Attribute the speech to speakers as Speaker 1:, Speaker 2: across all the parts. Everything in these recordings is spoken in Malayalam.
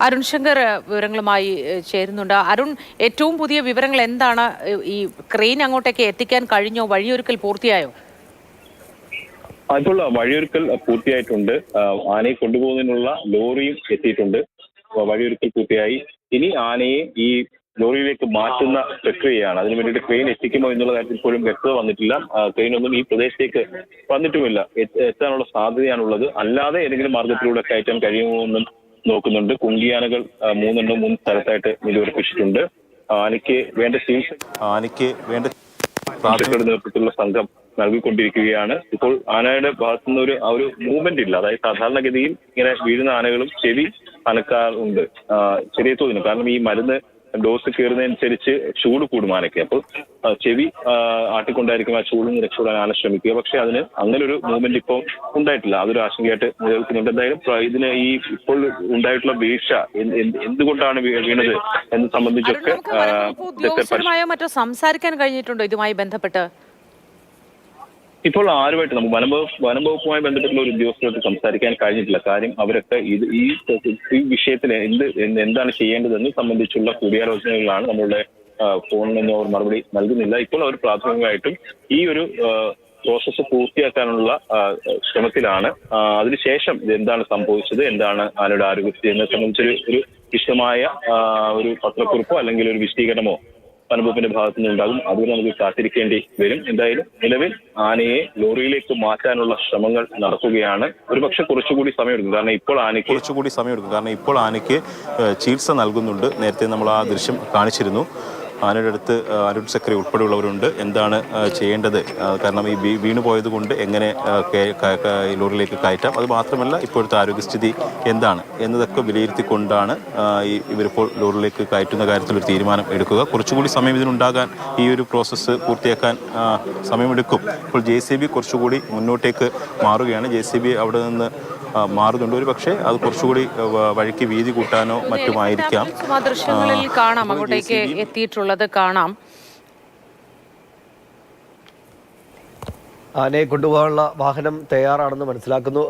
Speaker 1: അരുൺ ശങ്കർ വിവരങ്ങളുമായി ചേരുന്നുണ്ട്. അരുൺ ഏറ്റവും പുതിയ വിവരങ്ങൾ എന്താണ്? ഈ ക്രെയിൻ അങ്ങോട്ടേക്ക് എത്തിക്കാൻ കഴിഞ്ഞോ? വഴിയൊരുക്കൽ പൂർത്തിയായോ?
Speaker 2: അതിനുള്ള വഴിയൊരുക്കൽ പൂർത്തിയായിട്ടുണ്ട്. ആനയെ കൊണ്ടുപോകുന്നതിനുള്ള ലോറിയും എത്തിയിട്ടുണ്ട്. വഴിയൊരുക്കൽ പൂർത്തിയായി. ഇനി ആനയെ ഈ ലോറിയിലേക്ക് മാറ്റുന്ന പ്രക്രിയയാണ്. അതിനു വേണ്ടിയിട്ട് ക്രെയിൻ എത്തിക്കുമോ എന്നുള്ള കാര്യത്തിൽ പോലും വ്യക്തത വന്നിട്ടില്ല. ക്രെയിൻ ഒന്നും ഈ പ്രദേശത്തേക്ക് വന്നിട്ടുമില്ല. എത്താനുള്ള സാധ്യതയാണുള്ളത്. അല്ലാതെ ഏതെങ്കിലും മാർഗത്തിലൂടെ കയറ്റാൻ കഴിയുമോ എന്നും നോക്കുന്നുണ്ട്. കുങ്കിയാനകൾ മൂന്നെണ്ണം മൂന്ന് സ്ഥലത്തായിട്ട് നിലയുറപ്പിച്ചിട്ടുണ്ട് ആനയ്ക്ക് വേണ്ട ചികിത്സ
Speaker 3: ആനയ്ക്ക് വേണ്ട
Speaker 2: പ്രാർത്ഥനയുടെ നേതൃത്വത്തിലുള്ള സംഘം നൽകിക്കൊണ്ടിരിക്കുകയാണ്. ഇപ്പോൾ ആനയുടെ ഭാഗത്തു നിന്ന് ഒരു ആ ഒരു മൂവ്മെന്റ് ഇല്ല. അതായത് സാധാരണഗതിയിൽ ഇങ്ങനെ വീഴുന്ന ആനകളും ചെവി അനക്കാറുണ്ട് ചെറിയ തോതിന്. കാരണം ഈ മരുന്ന് ഡോസ് കയറുന്നതനുസരിച്ച് ചൂട് കൂടും ആനയ്ക്ക് അപ്പോൾ ചെവി ആട്ടിക്കൊണ്ടായിരിക്കും ആ ചൂടിൽ നിന്ന് രക്ഷപ്പെടാൻ ആന ശ്രമിക്കുക. പക്ഷെ അതിന് അങ്ങനെ ഒരു മൂവ്മെന്റ് ഇപ്പോൾ ഉണ്ടായിട്ടില്ല. അതൊരു ആശങ്കയായിട്ട് നിലനിൽക്കുന്നുണ്ട്. എന്തായാലും ഇതിന് ഈ ഇപ്പോൾ ഉണ്ടായിട്ടുള്ള വീഴ്ച എന്ത്- എന്ത്- എന്തുകൊണ്ടാണ് വീണത് എന്ന് സംബന്ധിച്ചൊക്കെ
Speaker 1: മറ്റോ സംസാരിക്കാൻ കഴിഞ്ഞിട്ടുണ്ടോ ഇതുമായി ബന്ധപ്പെട്ട്?
Speaker 2: ഇപ്പോൾ ആരുമായിട്ട് നമുക്ക് വനം വകുപ്പ് വനം വകുപ്പുമായി ബന്ധപ്പെട്ടുള്ള ഒരു ഉദ്യോഗസ്ഥരോട് സംസാരിക്കാൻ കഴിഞ്ഞിട്ടില്ല. കാര്യം അവരൊക്കെ ഇത് ഈ ഈ വിഷയത്തിൽ എന്ത് എന്ത് എന്താണ് ചെയ്യേണ്ടതെന്ന് സംബന്ധിച്ചുള്ള കൂടിയാലോചനകളാണ് നമ്മളുടെ ഫോണിൽ നിന്ന് അവർ മറുപടി നൽകുന്നില്ല. ഇപ്പോൾ അവർ പ്രാഥമികമായിട്ടും ഈ ഒരു പ്രോസസ്സ് പൂർത്തിയാക്കാനുള്ള ശ്രമത്തിലാണ്. അതിനുശേഷം എന്താണ് സംഭവിച്ചത് എന്താണ് ആരുടെ ആരോഗ്യസ്ഥിതി എന്നെ സംബന്ധിച്ചൊരു ഒരു വിശദമായ ഒരു പത്രക്കുറിപ്പോ അല്ലെങ്കിൽ ഒരു വിശദീകരണമോ വനംവകുപ്പിന്റെ ഭാഗത്തു നിന്നുണ്ടാകും അതുവരെ നമുക്ക് കാത്തിരിക്കേണ്ടി വരും. എന്തായാലും നിലവിൽ ആനയെ ലോറിയിലേക്ക് മാറ്റാനുള്ള ശ്രമങ്ങൾ നടക്കുകയാണ്. ഒരുപക്ഷെ കുറച്ചുകൂടി സമയമെടുക്കും. കാരണം ഇപ്പോൾ ആനയ്ക്ക്
Speaker 3: കുറച്ചുകൂടി സമയമെടുക്കും. കാരണം ഇപ്പോൾ ആനയ്ക്ക് ചികിത്സ നൽകുന്നുണ്ട്. നേരത്തെ നമ്മൾ ആ ദൃശ്യം കാണിച്ചിരുന്നു. ആനയുടെ അടുത്ത് അരുൺ സക്രി ഉൾപ്പെടെയുള്ളവരുണ്ട്. എന്താണ് ചെയ്യേണ്ടത്? കാരണം ഈ വീണു പോയത് കൊണ്ട് എങ്ങനെ ലോറിയിലേക്ക് കയറ്റാം? അത് മാത്രമല്ല ഇപ്പോഴത്തെ ആരോഗ്യസ്ഥിതി എന്താണ് എന്നതൊക്കെ വിലയിരുത്തിക്കൊണ്ടാണ് ഈ ഇവരിപ്പോൾ ലോറിയിലേക്ക് കയറ്റുന്ന കാര്യത്തിൽ ഒരു തീരുമാനം എടുക്കുക. കുറച്ചുകൂടി സമയം ഇതിനുണ്ടാകാൻ ഈ ഒരു പ്രോസസ്സ് പൂർത്തിയാക്കാൻ സമയമെടുക്കും. ഇപ്പോൾ ജെ സി ബി കുറച്ചുകൂടി മുന്നോട്ടേക്ക് മാറുകയാണ്. ജെ സി ബി അവിടെ നിന്ന് മാറുന്നുണ്ട്. ഒരു പക്ഷേ അത് കുറച്ചുകൂടി വഴിക്ക് വീതി കൂട്ടാനോ മറ്റുമായിരിക്കാം.
Speaker 1: ദൃശ്യങ്ങളിൽ കാണാം. അങ്ങോട്ടേക്ക് എത്തിയിട്ടുള്ളത് കാണാം.
Speaker 4: ആനയെ കൊണ്ടുപോകാനുള്ള വാഹനം തയ്യാറാണെന്ന് മനസ്സിലാക്കുന്നു.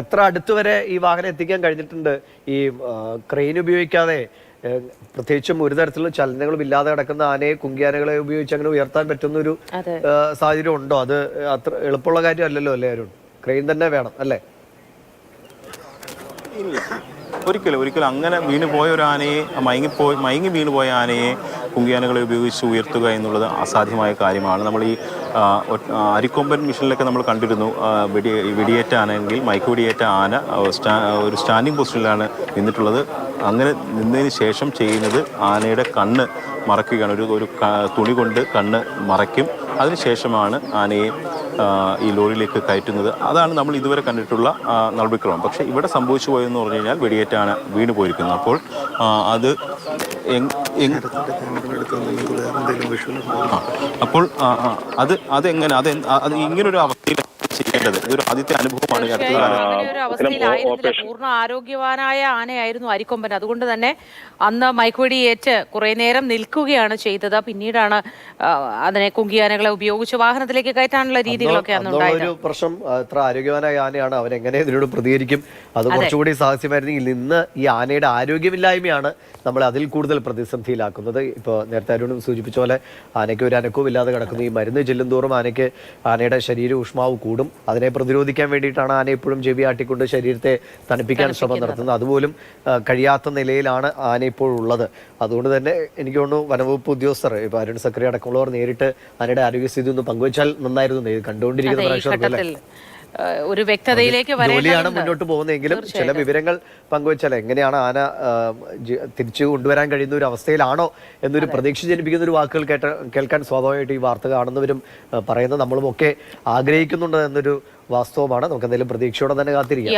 Speaker 4: എത്ര അടുത്ത് വരെ ഈ വാഹനം എത്തിക്കാൻ കഴിഞ്ഞിട്ടുണ്ട്? ഈ ക്രെയിൻ ഉപയോഗിക്കാതെ പ്രത്യേകിച്ചും ഒരു തരത്തിലുള്ള ചലനങ്ങളും ഇല്ലാതെ കിടക്കുന്ന ആനയെ കുങ്കിയാനകളെ ഉപയോഗിച്ച് അങ്ങനെ ഉയർത്താൻ പറ്റുന്ന ഒരു. സാഹചര്യം ഉണ്ടോ? അത് അത്ര എളുപ്പമുള്ള കാര്യമല്ലല്ലോ അല്ലേ അരുൺ? ക്രെയിൻ തന്നെ വേണം അല്ലേ?
Speaker 3: ഒരിക്കലും ഒരിക്കലും അങ്ങനെ വീണ് പോയ ഒരു ആനയെ മയങ്ങിപ്പോയി മയങ്ങി വീണ് പോയ ആനയെ കുങ്കിയാനകളെ ഉപയോഗിച്ച് ഉയർത്തുക എന്നുള്ളത് അസാധ്യമായ കാര്യമാണ്. നമ്മൾ ഈ അരിക്കൊമ്പൻ മിഷനിലൊക്കെ നമ്മൾ കണ്ടിരുന്നു. വെടി വെടിയേറ്റ ആനയെങ്കിൽ മയക്ക് വെടിയേറ്റ ആന ഒരു സ്റ്റാൻഡിങ് പൊസിഷനിലാണ് നിന്നിട്ടുള്ളത്. അങ്ങനെ നിന്നതിന് ശേഷം ചെയ്യുന്നത് ആനയുടെ കണ്ണ് മറക്കുകയാണ് ഒരു ഒരു തുണി കൊണ്ട് കണ്ണ് മറയ്ക്കും. അതിനുശേഷമാണ് ആനയെ ഈ ലോറിയിലേക്ക് കയറ്റുന്നത്. അതാണ് നമ്മൾ ഇതുവരെ കണ്ടിട്ടുള്ള നടപടിക്രമം. പക്ഷേ ഇവിടെ സംഭവിച്ചു പോയെന്ന് പറഞ്ഞു കഴിഞ്ഞാൽ വെടിയേറ്റാണ് വീണ് പോയിരിക്കുന്നത്. അപ്പോൾ അത് അപ്പോൾ അത് അതെങ്ങനെ അത് ഇങ്ങനൊരു അവസ്ഥയിൽ ചെയ്യേണ്ടത്. ഇതൊരു ആദ്യത്തെ അനുഭവമാണ്
Speaker 1: പൂർണ ആരോഗ്യവാനായ ആനയായിരുന്നു അരിക്കൊമ്പൻ. അതുകൊണ്ട് തന്നെ അന്ന് മയക്കുവെടി ഏറ്റ് കുറെ നേരം നിൽക്കുകയാണ് ചെയ്തത്. പിന്നീടാണ് അതിനെ കുങ്കിയാനകളെ ഉപയോഗിച്ച് വാഹനത്തിലേക്ക് കയറ്റാനുള്ള രീതികളൊക്കെ
Speaker 4: ഒരു പ്രശ്നം എത്ര ആരോഗ്യവാനായ ആനയാണ്. അവൻ എങ്ങനെ ഇതിനോട് പ്രതികരിക്കും? അത് കുറച്ചുകൂടി സാഹസ്യമായിരുന്നെങ്കിൽ ഇന്ന് ഈ ആനയുടെ ആരോഗ്യമില്ലായ്മയാണ് നമ്മളെ അതിൽ കൂടുതൽ പ്രതിസന്ധിയിലാക്കുന്നത്. ഇപ്പോൾ നേരത്തെ അരുണും സൂചിപ്പിച്ച പോലെ ആനയ്ക്ക് ഒരു അനക്കവും ഇല്ലാതെ കിടക്കുന്നു ഈ മരുന്ന് ചെല്ലും തോറും ആനയ്ക്ക് ആനയുടെ ശരീര ഊഷ്മാവ് കൂടും. അതിനെ പ്രതിരോധിക്കാൻ വേണ്ടിയിട്ടാണ് ആന എപ്പോഴും ചെവി ആട്ടിക്കൊണ്ട് ശരീരത്തെ തണുപ്പിക്കാൻ ശ്രമം നടത്തുന്നത്. അതുപോലും കഴിയാത്ത നിലയിലാണ് ആന ഇപ്പോൾ ഉള്ളത്. അതുകൊണ്ട് തന്നെ എനിക്ക് തോന്നുന്നു വനവകുപ്പ് ഉദ്യോഗസ്ഥർ ഇപ്പോൾ അരുൺ സക്രി അടക്കമുള്ളവർ നേരിട്ട് ആനയുടെ ആരോഗ്യസ്ഥിതി ഒന്ന് പങ്കുവച്ചാൽ നന്നായിരുന്നു. കണ്ടുകൊണ്ടിരിക്കുന്ന
Speaker 1: അതെ ഒരു വ്യക്തതയിലേക്ക്
Speaker 4: ജോലിയാണ് മുന്നോട്ട് പോകുന്നതെങ്കിലും ചില വിവരങ്ങൾ പങ്കുവച്ചാൽ എങ്ങനെയാണ് ആന തിരിച്ചു കൊണ്ടുവരാൻ കഴിയുന്ന ഒരു അവസ്ഥയിലാണോ എന്നൊരു പ്രതീക്ഷ ജനിപ്പിക്കുന്ന ഒരു വാക്കുകൾ കേട്ട കേൾക്കാൻ സ്വാഭാവികമായിട്ട് ഈ വാർത്ത കാണുന്നവരും പറയുന്നത് നമ്മളും ഒക്കെ ആഗ്രഹിക്കുന്നുണ്ട് എന്നൊരു വാസ്തവമാണ്. നമുക്ക് എന്തെങ്കിലും പ്രതീക്ഷയോടെ തന്നെ കാത്തിരിക്കാം.